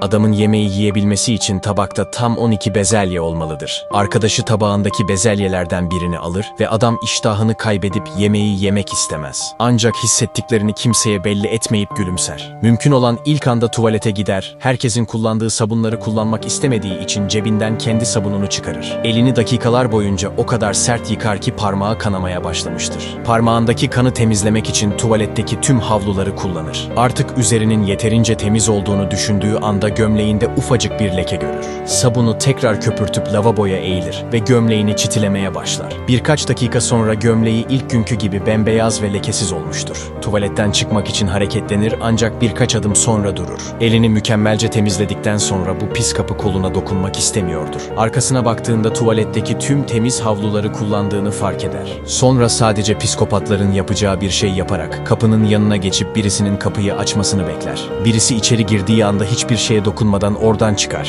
Adamın yemeği yiyebilmesi için tabakta tam 12 bezelye olmalıdır. Arkadaşı tabağındaki bezelyelerden birini alır ve adam iştahını kaybedip yemeği yemek istemez. Ancak hissettiklerini kimseye belli etmeyip gülümser. Mümkün olan ilk anda tuvalete gider, herkesin kullandığı sabunları kullanmak istemediği için cebinden kendi sabununu çıkarır. Elini dakikalar boyunca o kadar sert yıkar ki parmağı kanamaya başlamıştır. Parmağındaki kanı temizlemek için tuvaletteki tüm havluları kullanır. Artık üzerinin yeterince temiz olduğunu düşündüğü anda gömleğinde ufacık bir leke görür. Sabunu tekrar köpürtüp lavaboya eğilir ve gömleğini çitilemeye başlar. Birkaç dakika sonra gömleği ilk günkü gibi bembeyaz ve lekesiz olmuştur. Tuvaletten çıkmak için hareketlenir ancak birkaç adım sonra durur. Elini mükemmelce temizledikten sonra bu pis kapı koluna dokunmak istemiyordur. Arkasına baktığında tuvaletteki tüm temiz havluları kullandığını fark eder. Sonra sadece psikopatların yapacağı bir şey yaparak kapının yanına geçip birisinin kapıyı açmasını bekler. Birisi içeri girdiği anda hiçbir şeye dokunmadan oradan çıkar.